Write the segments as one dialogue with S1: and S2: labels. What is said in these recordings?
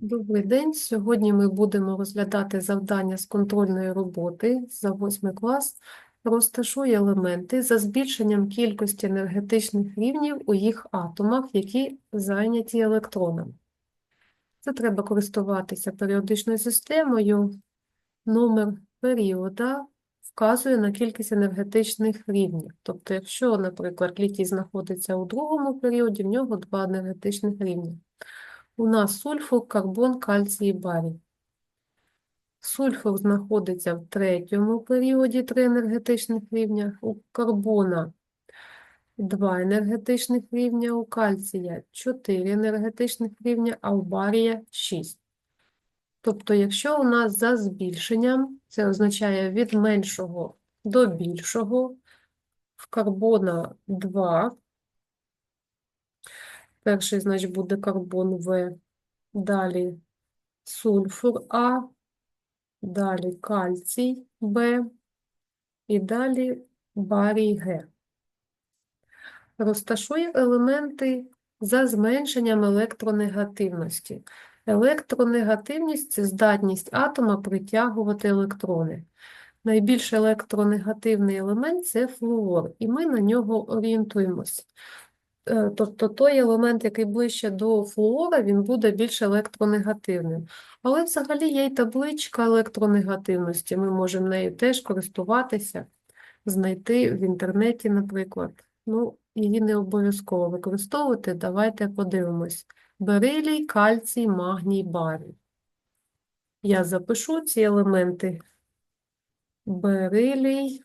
S1: Добрий день. Сьогодні ми будемо розглядати завдання з контрольної роботи за 8 клас. Розташуй елементи за збільшенням кількості енергетичних рівнів у їх атомах, які зайняті електронами. Це треба користуватися періодичною системою. Номер періода вказує на кількість енергетичних рівнів. Тобто, якщо, наприклад, літій знаходиться у другому періоді, в нього два енергетичних рівня. У нас сульфур, карбон, кальцій і барій. Сульфур знаходиться в третьому періоді, три енергетичних рівня. У карбона два енергетичних рівня, у кальція чотири енергетичних рівня, а у барія шість. Тобто, якщо у нас за збільшенням, це означає від меншого до більшого, в карбона 2, перший, значить, буде карбон В, далі сульфур А, далі кальцій Б і далі барій Г. Розташує елементи за зменшенням електронегативності. Електронегативність – це здатність атома притягувати електрони. Найбільш електронегативний елемент – це флуор, і ми на нього орієнтуємося. Е, Тобто той елемент, який ближче до флуора, він буде більш електронегативним. Але взагалі є й табличка електронегативності, ми можемо нею теж користуватися, знайти в інтернеті, наприклад. Ну, її не обов'язково використовувати, давайте подивимось. Берилій, кальцій, магній, барій. Я запишу ці елементи. Берилій,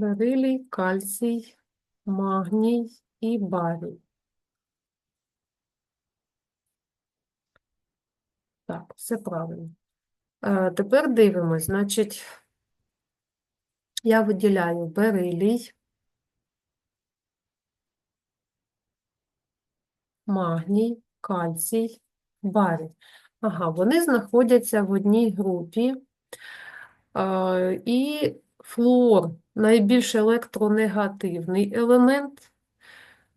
S1: берилій, кальцій, магній і барій. Так, все правильно. Е, Тепер дивимось, значить, я виділяю берилій, магній, кальцій, барій. Ага, вони знаходяться в одній групі. Е, І флуор найбільш електронегативний елемент,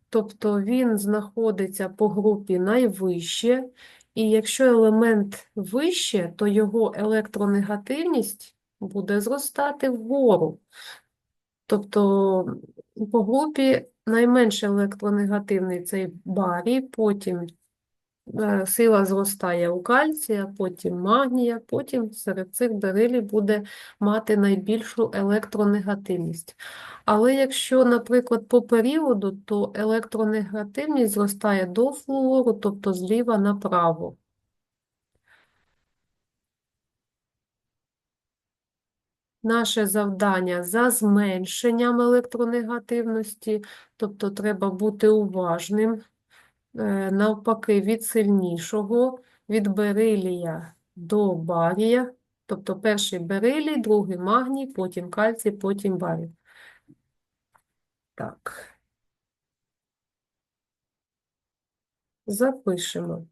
S1: тобто він знаходиться по групі найвище, і якщо елемент вище, то його електронегативність буде зростати вгору. Тобто по групі найменш електронегативний цей барій, потім сила зростає у кальція, потім магнія, потім серед цих берилій буде мати найбільшу електронегативність. Але якщо, наприклад, по періоду, то електронегативність зростає до флуору, тобто зліва направо. Наше завдання за зменшенням електронегативності, тобто треба бути уважним, е, навпаки, від сильнішого, від берилія до барія, тобто перший берилій, другий магній, потім кальцій, потім барій. Так. Запишемо.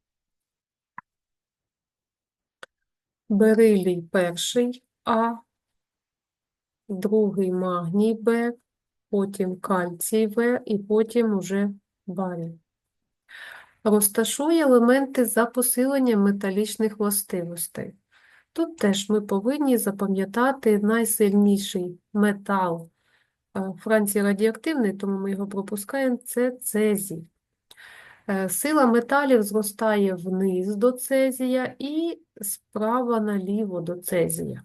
S1: Берилій перший А, другий магній Б, потім кальцій В і потім уже барій. Розташує елементи за посиленням металічних властивостей. Тут теж ми повинні запам'ятати найсильніший метал е, Франції радіоактивний, тому ми його пропускаємо, це цезій. Е, Сила металів зростає вниз до цезія і справа наліво до цезія.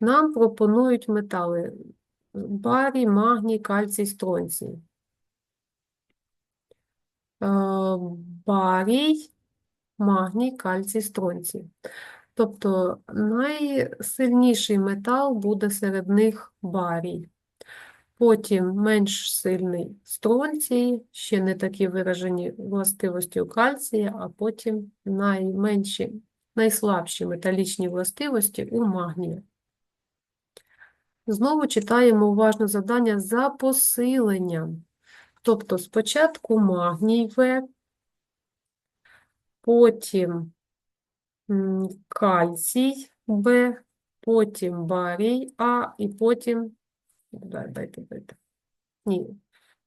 S1: Нам пропонують метали барій, магній, кальцій, стронцій. Е, Барій, магній, кальцій, стронцій. Тобто найсильніший метал буде серед них барій. Потім менш сильний стронцій, ще не такі виражені властивості у кальція, а потім найменші, найслабші металічні властивості у магнія. Знову читаємо уважно завдання за посиленням. Тобто спочатку магній В, потім кальцій Б, потім барій А і потім. Ні.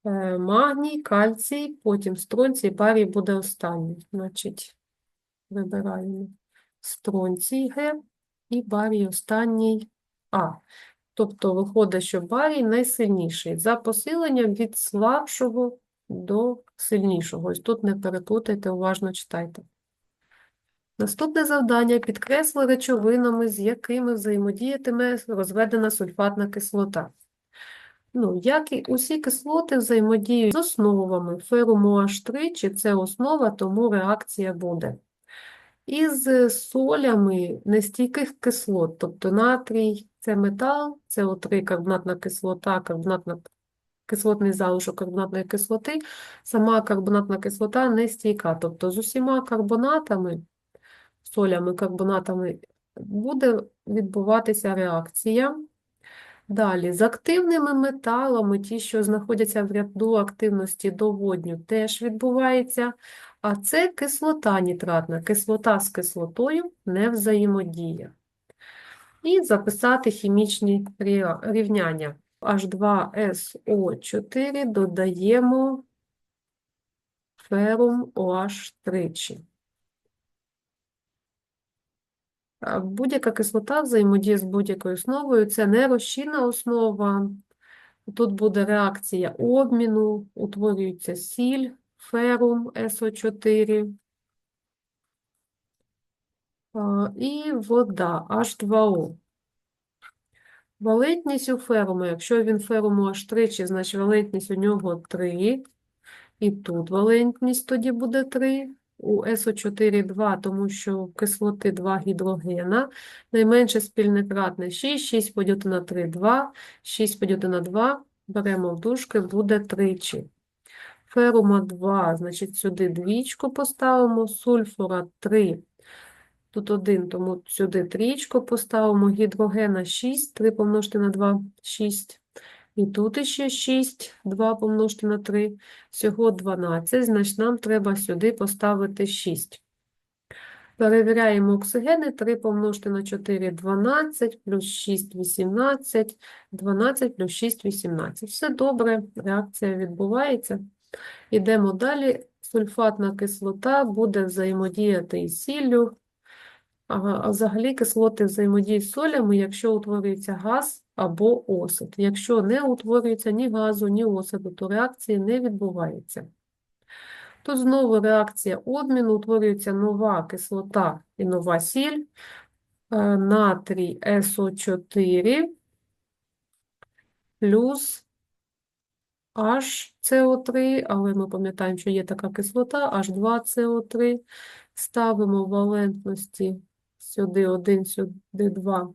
S1: Е, Магній, кальцій, потім стронцій, барій буде останній. Значить, вибираємо стронцій Г і барій останній А. Тобто виходить, що барій найсильніший за посиленням від слабшого до сильнішого. Ось тут не переплутайте, уважно читайте. Наступне завдання підкресли речовинами, з якими взаємодіятиме розведена сульфатна кислота. Ну, як і усі кислоти взаємодіють з основами феруму H3, чи це основа, тому реакція буде. Із солями нестійких кислот, тобто натрій це метал, СО3 карбонатна кислота, карбонатна кислотний залишок карбонатної кислоти, сама карбонатна кислота нестійка, тобто з усіма карбонатами, солями, карбонатами буде відбуватися реакція. Далі, з активними металами, ті, що знаходяться в ряду активності до водню, теж відбувається. А це кислота нітратна, кислота з кислотою не взаємодіє. І записати хімічні рівняння. H2SO4 додаємо ферум OH тричі. Будь-яка кислота взаємодіє з будь-якою основою. Це не розчинна основа. Тут буде реакція обміну, утворюється сіль, ферум СО4 а, і вода H2O. Валентність у феруму, якщо він феруму аж тричі, значить валентність у нього 3. І тут валентність тоді буде 3. У СО4 2, тому що у кислоти 2 гідрогена. Найменше спільне кратне 6, 6 поділити на 3 – 2, 6 поділити на 2, беремо в дужки, буде тричі. Ферума 2, значить сюди двічку поставимо, сульфура 3, тут 1, тому сюди трічку поставимо, гідрогена 6, 3 помножити на 2 – 6. І тут іще 6, 2 помножити на 3, всього 12, значить нам треба сюди поставити 6. Перевіряємо оксигени, 3 помножити на 4 – 12, плюс 6 – 18, 12 плюс 6 – 18. Все добре, реакція відбувається. Ідемо далі. Сульфатна кислота буде взаємодіяти із сіллю. А взагалі кислоти взаємодіють з солями, якщо утворюється газ або осад. Якщо не утворюється ні газу, ні осаду, то реакції не відбувається. Тут знову реакція обміну, утворюється нова кислота і нова сіль, е, натрій СО4 плюс HCO3, але ми пам'ятаємо, що є така кислота, H2CO3. Ставимо валентності сюди 1, сюди 2,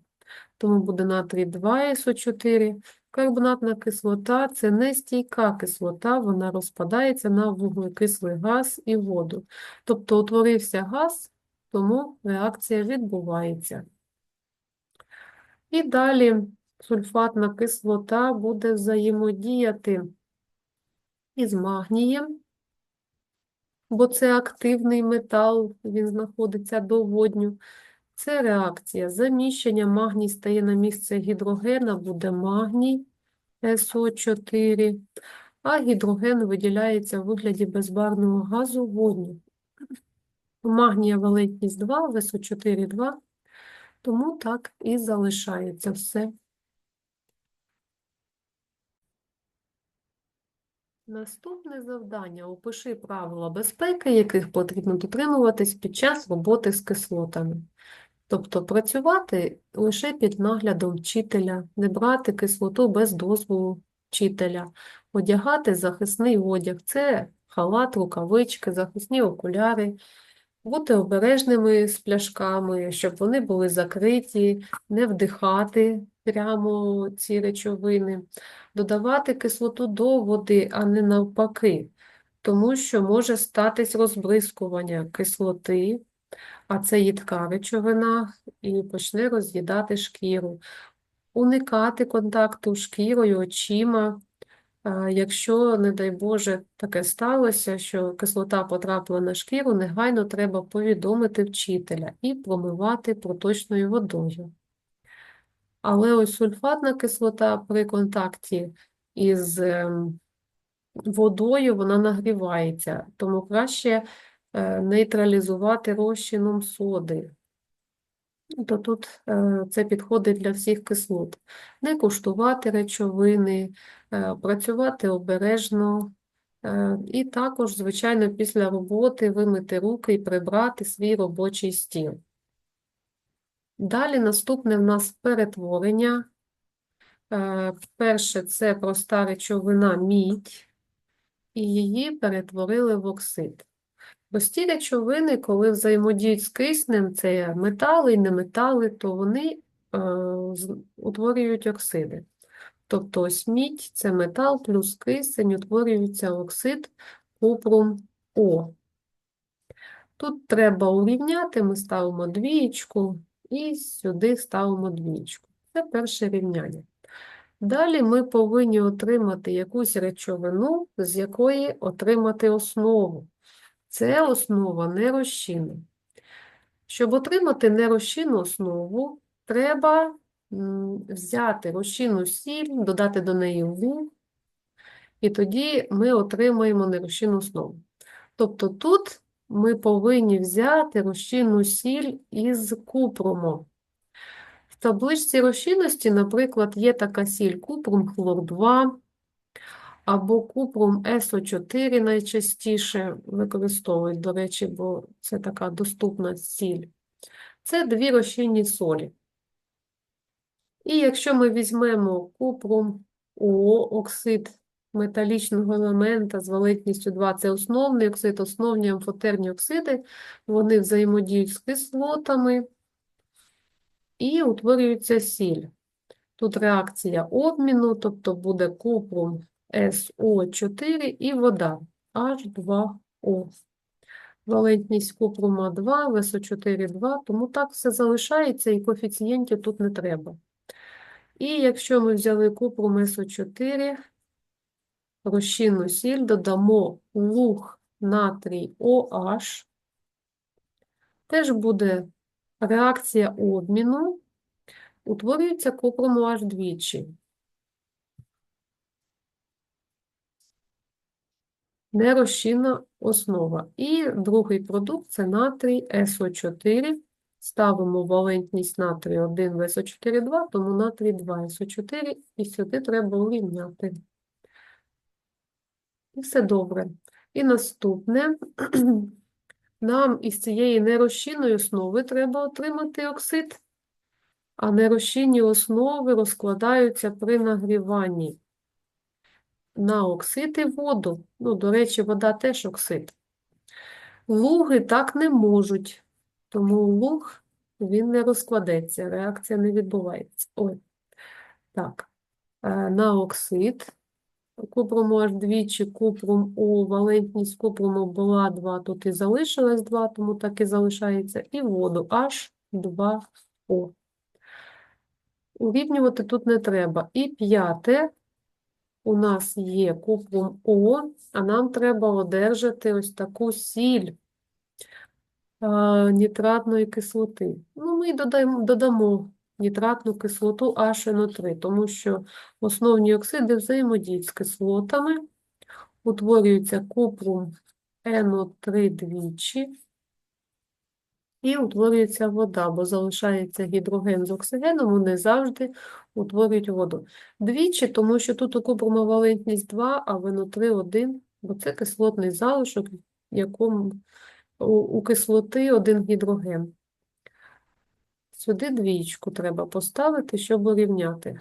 S1: тому буде натрій 2СО4. Карбонатна кислота – це нестійка кислота, вона розпадається на вуглекислий газ і воду. Тобто утворився газ, тому реакція відбувається. І далі сульфатна кислота буде взаємодіяти із магнієм, бо це активний метал, він знаходиться до водню. Це реакція. Заміщення магній стає на місце гідрогена, буде магній СО4, а гідроген виділяється в вигляді безбарного газу водню. Магнія валентність 2, в СО4 2, тому так і залишається все. Наступне завдання. Опиши правила безпеки, яких потрібно дотримуватись під час роботи з кислотами. Тобто працювати лише під наглядом вчителя, не брати кислоту без дозволу вчителя, одягати захисний одяг, це халат, рукавички, захисні окуляри, бути обережними з пляшками, щоб вони були закриті, не вдихати прямо ці речовини, додавати кислоту до води, а не навпаки, тому що може статись розбризкування кислоти, а це їдка речовина, і почне роз'їдати шкіру. Уникати контакту шкірою, очима. Якщо, не дай Боже, таке сталося, що кислота потрапила на шкіру, негайно треба повідомити вчителя і промивати проточною водою. Але ось сульфатна кислота при контакті із ем, водою вона нагрівається, тому краще нейтралізувати розчином соди. То тут е, це підходить для всіх кислот. Не куштувати речовини, е, працювати обережно. е, І також, звичайно, після роботи вимити руки і прибрати свій робочий стіл. Далі наступне в нас перетворення. Е, Перше це проста речовина мідь, і її перетворили в оксид. Прості речовини, коли взаємодіють з киснем, це метали і неметали, то вони е, утворюють оксиди. Тобто ось мідь – це метал плюс кисень, утворюється оксид купрум О. Тут треба урівняти, ми ставимо двієчку і сюди ставимо двієчку. Це перше рівняння. Далі ми повинні отримати якусь речовину, з якої отримати основу. Це основа нерозчинна. Щоб отримати нерозчинну основу, треба взяти розчинну сіль, додати до неї воду, і тоді ми отримаємо нерозчинну основу. Тобто тут ми повинні взяти розчинну сіль із купрумом. В табличці розчинності, наприклад, є така сіль купрум хлор 2 або купрум СО4 найчастіше використовують, до речі, бо це така доступна сіль. Це дві розчинні солі. І якщо ми візьмемо купрум О, оксид металічного елемента з валентністю 2, це основний оксид, основні амфотерні оксиди, вони взаємодіють з кислотами і утворюється сіль. Тут реакція обміну, тобто буде купрум СО4 і вода H2O. Валентність купрума 2, ВСО4 2, тому так все залишається і коефіцієнтів тут не треба. І якщо ми взяли купрум СО4, розчинну сіль, додамо луг натрій OH, теж буде реакція обміну, утворюється купрум OH двічі. Нерозчинна основа. І другий продукт це натрій СО4. Ставимо валентність натрію 1 в СО4 2, тому натрій 2 СО4, і сюди треба урівняти. І все добре. І наступне. Нам із цієї нерозчинної основи треба отримати оксид, а нерозчинні основи розкладаються при нагріванні на оксид і воду. Ну, до речі, вода теж оксид. Луги так не можуть, тому луг він не розкладеться, реакція не відбувається. Ой. Так, е, на оксид купруму аж двічі, купрум О, валентність купруму була 2, тут і залишилось 2, тому так і залишається, і воду H2O. Урівнювати тут не треба. І п'яте, у нас є купрум О, а нам треба одержати ось таку сіль нітратної кислоти. Ну, ми додаємо, додамо нітратну кислоту HNO3, тому що основні оксиди взаємодіють з кислотами, утворюється купрум NO3 двічі, і утворюється вода, бо залишається гідроген з оксигеном, вони завжди утворюють воду. Двічі, тому що тут купрума 2, а в NO3 1, бо це кислотний залишок, якому у, у кислоти один гідроген. Сюди двічку треба поставити, щоб урівняти.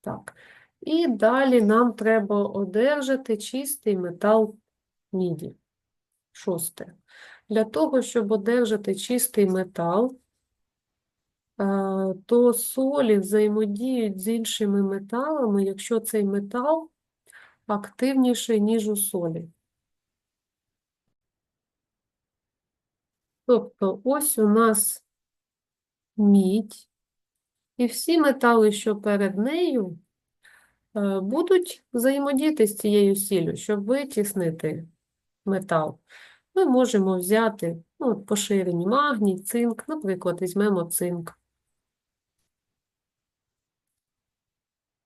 S1: Так. І далі нам треба одержати чистий метал міді. Шосте. Для того, щоб одержати чистий метал, е, то солі взаємодіють з іншими металами, якщо цей метал активніший, ніж у солі. Тобто ось у нас мідь, і всі метали, що перед нею, е, будуть взаємодіяти з цією сіллю, щоб витіснити метал. Ми можемо взяти ну, поширені магній, цинк, наприклад, візьмемо цинк.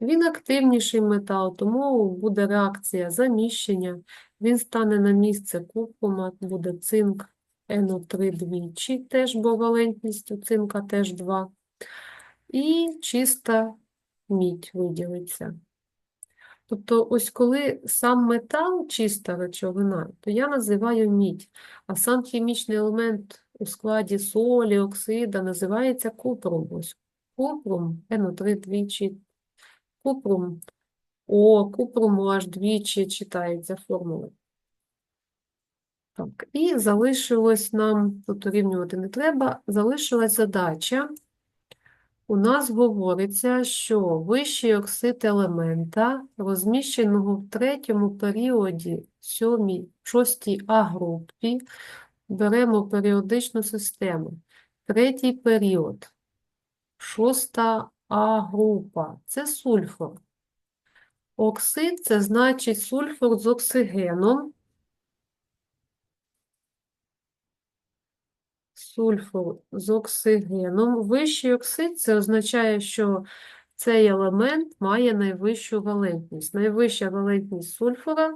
S1: Він активніший метал, тому буде реакція заміщення. Він стане на місце купрума, буде цинк НО3 двічі, теж, бо валентність у цинка теж 2. І чиста мідь виділиться. Тобто, ось коли сам метал чиста речовина, то я називаю мідь, а сам хімічний елемент у складі солі, оксида називається купрум. Ось купрум, НО3 двічі, купрум О, купрум аж двічі читається формула. Так, і залишилось нам, тут урівнювати не треба, залишилась задача. У нас говориться, що вищий оксид елемента, розміщеного в третьому періоді, сьомій, шостій А групі, беремо періодичну систему. Третій період, шоста А група, це сульфур. Оксид це значить сульфур з оксигеном. Сульфур з оксигеном. Вищий оксид це означає, що цей елемент має найвищу валентність. Найвища валентність сульфура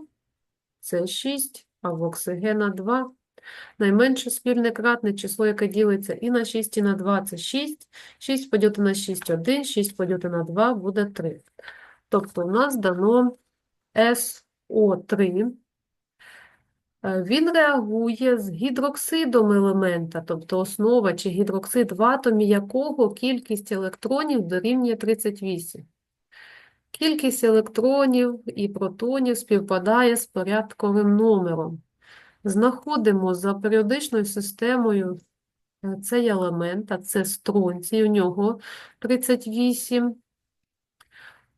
S1: це 6, а в оксигена 2. Найменше спільне кратне число, яке ділиться і на 6, і на 2 це 6. 6 поділити на 6 – 1, 6 поділити на 2 буде 3. Тобто у нас дано СО3. Е, Він реагує з гідроксидом елемента, тобто основа чи гідроксид, в атомі якого кількість електронів дорівнює 38. Кількість електронів і протонів співпадає з порядковим номером. Знаходимо за періодичною системою е, цей елемент, а це стронцій, у нього 38.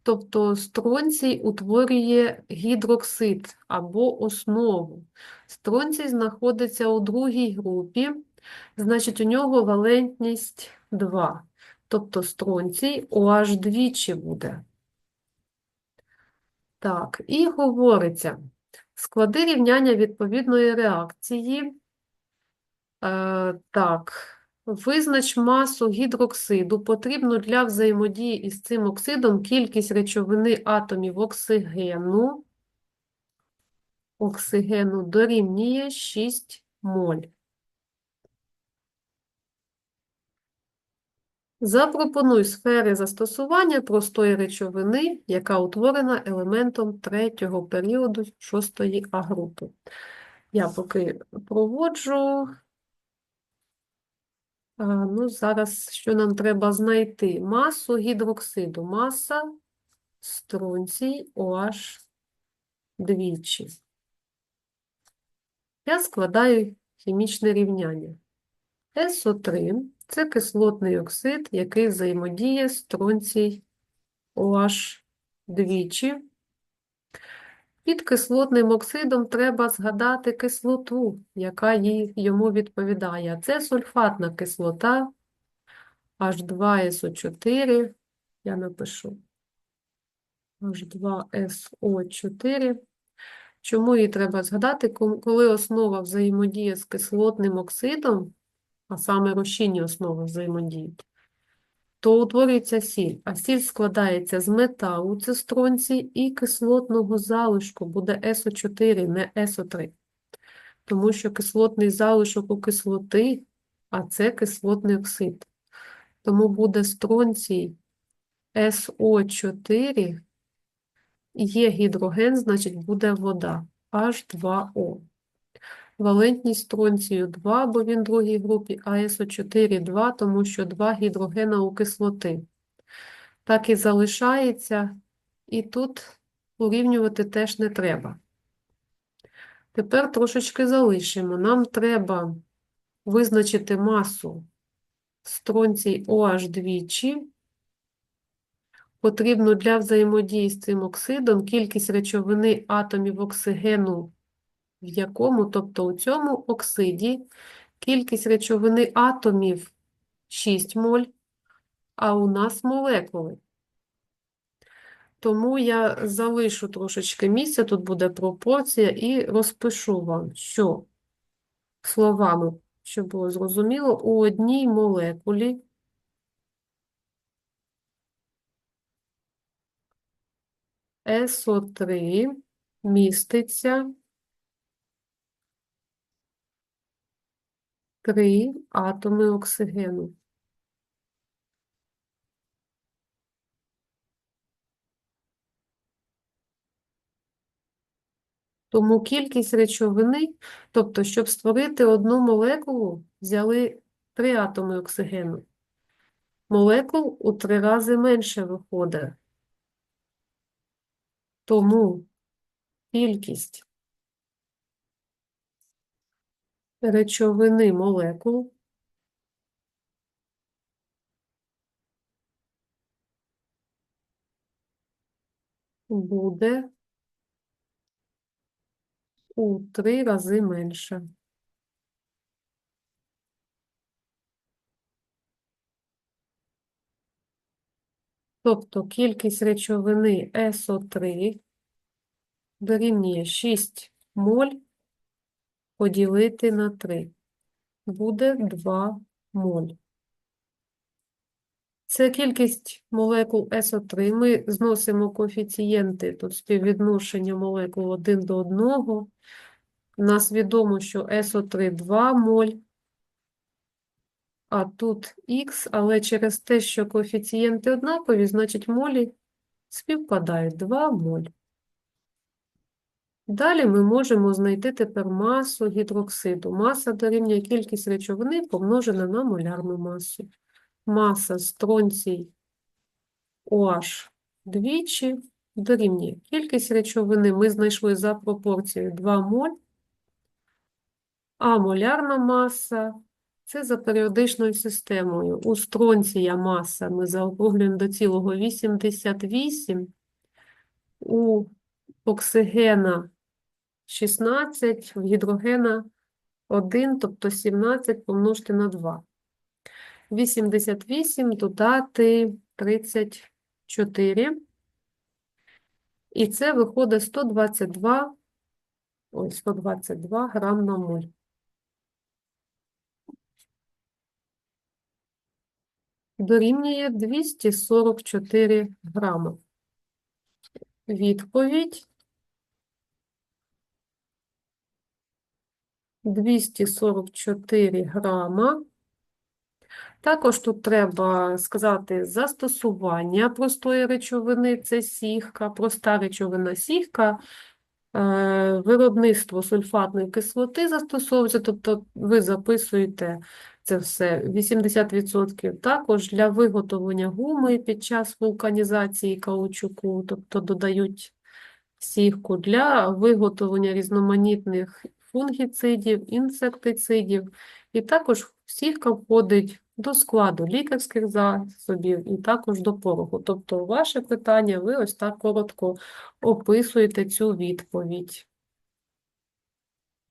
S1: Тобто стронцій утворює гідроксид або основу. Стронцій знаходиться у другій групі, значить у нього валентність 2. Тобто стронцій OH двічі буде. Так, і говориться, склади рівняння відповідної реакції. Е, так, Визнач масу гідроксиду. Потрібно для взаємодії із цим оксидом кількість речовини атомів оксигену. Оксигену дорівнює 6 моль. Запропонуй сфери застосування простої речовини, яка утворена елементом третього періоду шостої А групи. Я поки проводжу. Ну, зараз що нам треба знайти? Масу гідроксиду. Маса стронцій OH двічі. Я складаю хімічне рівняння. СО3 це кислотний оксид, який взаємодіє з стронцій OH двічі. Під кислотним оксидом треба згадати кислоту, яка йому відповідає. Це сульфатна кислота H2SO4. Я напишу H2SO4. Чому її треба згадати? Коли основа взаємодіє з кислотним оксидом, а саме розчинні основи взаємодіють, то утворюється сіль, а сіль складається з металу, це стронцій, і кислотного залишку, буде СО4, не СО3. Тому що кислотний залишок у кислоти, а це кислотний оксид. Тому буде стронцій СО4, є гідроген, значить буде вода, H2O. Валентність стронцію 2, бо він в другій групі, а СО4 2, тому що 2 гідрогена у кислоти. Так і залишається, і тут урівнювати теж не треба. Тепер трошечки залишимо. Нам треба визначити масу стронцій OH двічі. Потрібно для взаємодії з цим оксидом кількість речовини атомів оксигену в якому, тобто у цьому оксиді, кількість речовини атомів 6 моль, а у нас молекули. Тому я залишу трошечки місця, тут буде пропорція, і розпишу вам, що словами, щоб було зрозуміло, у одній молекулі СО3 міститься три атоми оксигену. Тому кількість речовини, тобто, щоб створити одну молекулу, взяли три атоми оксигену. Молекул у три рази менше виходить. Тому кількість речовини молекул буде у три рази менше. Тобто кількість речовини СО3 дорівнює 6 моль поділити на 3. Буде 2 моль. Це кількість молекул СО3. Ми зносимо коефіцієнти, тут співвідношення молекул 1 до 1. У нас відомо, що СО3 2 моль, а тут Х, але через те, що коефіцієнти однакові, значить молі співпадають 2 моль. Далі ми можемо знайти тепер масу гідроксиду. Маса дорівнює кількість речовини помножена на молярну масу. Маса стронцій OH двічі дорівнює. Кількість речовини ми знайшли за пропорцією 2 моль, а молярна маса це за періодичною системою. У стронція маса ми заокруглюємо до цілого 88, у оксигена 16, в гідрогена 1, тобто 17 помножити на 2. 88 додати 34. І це виходить 122, ой, 122 грам на моль. Дорівнює 244 грами. Відповідь 244 грама. Також тут треба сказати застосування простої речовини це сіхка, проста речовина сіхка, е, виробництво сульфатної кислоти застосовується, тобто ви записуєте це все 80%. Також для виготовлення гуми під час вулканізації каучуку, тобто додають сіхку для виготовлення різноманітних фунгіцидів, інсектицидів, і також сіхка входить до складу лікарських засобів і також до пороху. Тобто, ваше питання, ви ось так коротко описуєте цю відповідь.